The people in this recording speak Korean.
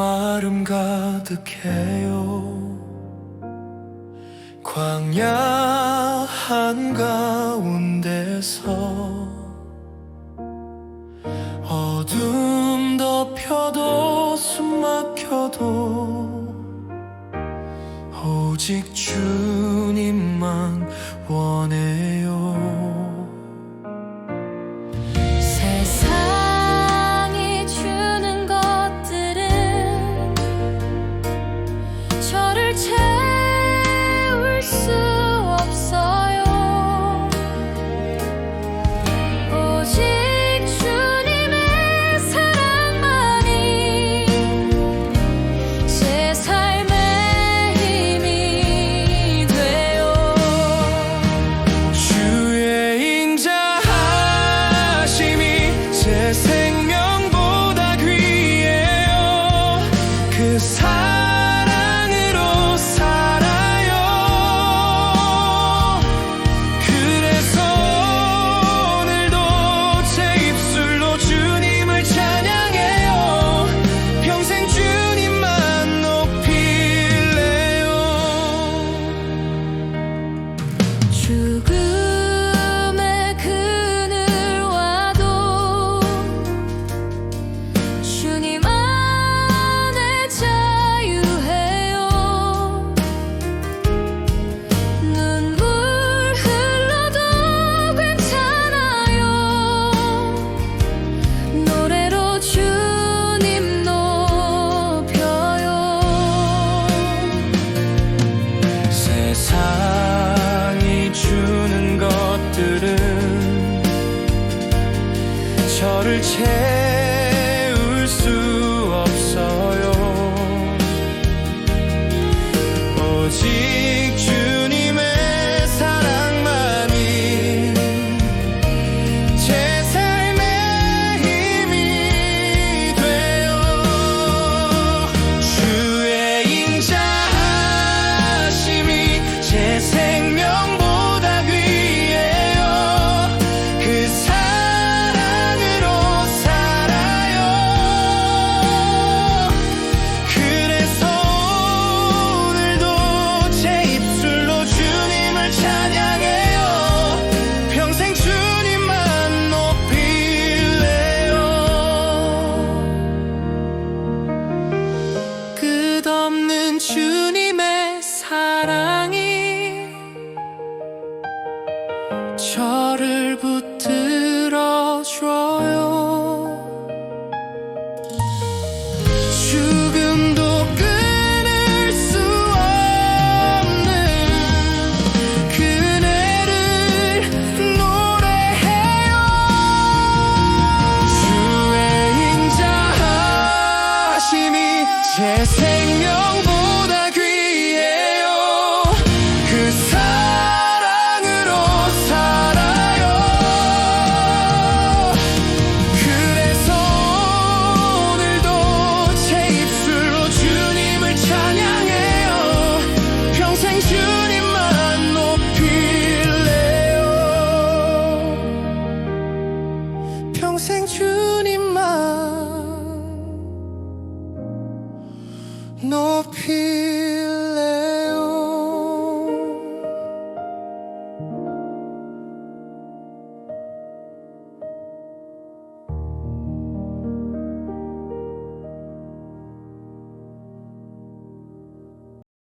마름 가득해요. 광야 한가운데서 어둠 덮여도 숨 막혀도 오직 주님만 원해. true 그를 오직 say peace.